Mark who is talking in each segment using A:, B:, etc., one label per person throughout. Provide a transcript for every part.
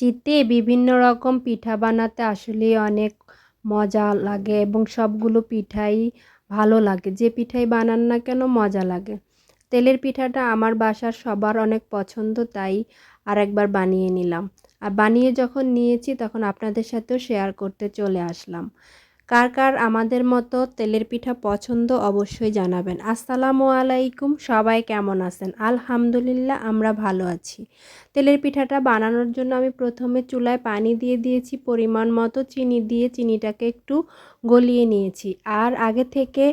A: শীতে বিভিন্ন রকম পিঠা বানাতে আসলে অনেক মজা লাগে এবং সবগুলো পিঠাই ভালো লাগে। যে পিঠাই বানান না কেন মজা লাগে। তেলের পিঠাটা আমার বাসার সবার অনেক পছন্দ, তাই আরেকবার বানিয়ে নিলাম। আর বানিয়ে যখন নিয়েছি তখন আপনাদের সাথেও শেয়ার করতে চলে আসলাম। কার কার আমাদের মতো তেলের পিঠা পছন্দ অবশ্যই জানাবেন। আসসালামু আলাইকুম, সবাই কেমন আছেন? আলহামদুলিল্লাহ, আমরা ভালো আছি। তেলের পিঠাটা বানানোর জন্য আমি প্রথমে চুলায় পানি দিয়ে দিয়েছি, পরিমাণ মতো চিনি দিয়ে চিনিটাকে একটু গলিয়ে নিয়েছি। আর আগে থেকে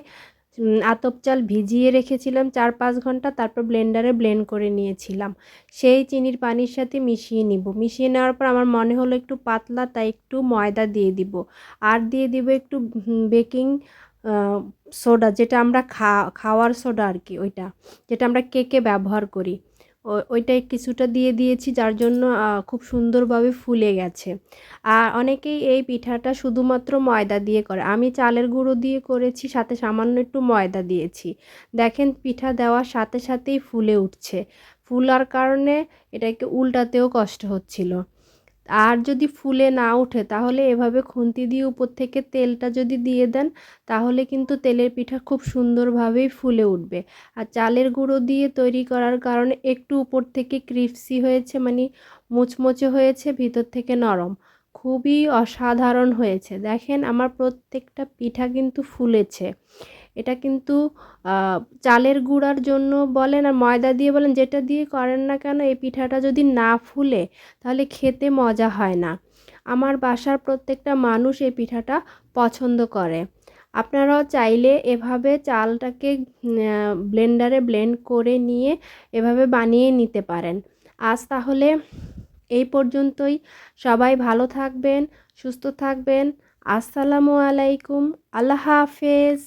A: আতপ চাল ভিজিয়ে রেখেছিলাম চার পাঁচ ঘণ্টা, তারপর ব্লেন্ডারে ব্লেন্ড করে নিয়েছিলাম। সেই চিনির পানির সাথে মিশিয়ে নিব। মিশিয়ে নেওয়ার পর আমার মনে হলো একটু পাতলা, তাই একটু ময়দা দিয়ে দিব। আর দিয়ে দিব একটু বেকিং সোডা যেটা আমরা খা, খাওয়ার সোডা আর কি, ওইটা, যেটা আমরা কেকে ব্যবহার করি। ওইটাই কিছুটা দিয়ে দিয়েছি, যার জন্য খুব সুন্দরভাবে ফুলে গেছে। আর অনেকেই এই পিঠাটা শুধুমাত্র ময়দা দিয়ে করে। আমি চালের গুঁড়ো দিয়ে করেছি, সাথে সামান্য একটু ময়দা দিয়েছি। দেখেন, পিঠা দেওয়ার সাথে সাথেই ফুলে উঠছে। ফুলার কারণে এটাকে উল্টাতেও কষ্ট হচ্ছিল। আর যদি ফুলে না ওঠে, তাহলে এভাবে খুন্তি দিয়ে উপর থেকে তেলটা যদি দিয়ে দেন, তাহলে কিন্তু তেলের পিঠা খুব সুন্দরভাবেই ফুলে উঠবে। আর চালের গুঁড়ো দিয়ে তৈরি করার কারণে একটু উপর থেকে ক্রিপসি হয়েছে মানে মুচমুচে হয়েছে, ভিতর থেকে নরম। খুবই অসাধারণ হয়েছে। দেখেন, আমার প্রত্যেকটা পিঠা কিন্তু ফুলেছে। এটা কিন্তু চালের গুঁড়ার জন্য বলেন আর ময়দা দিয়ে বলেন, যেটা দিয়ে করেন না কেন, এই পিঠাটা যদি না ফুলে তাহলে খেতে মজা হয় না। আমার বাসার প্রত্যেকটা মানুষ এই পিঠাটা পছন্দ করে। আপনারাও চাইলে এভাবে চালটাকে ব্লেন্ডারে ব্লেন্ড করে নিয়ে এভাবে বানিয়ে নিতে পারেন। আজ তাহলে এই পর্যন্তই। সবাই ভালো থাকবেন, সুস্থ থাকবেন। আসসালামু আলাইকুম। আল্লাহ হাফেজ।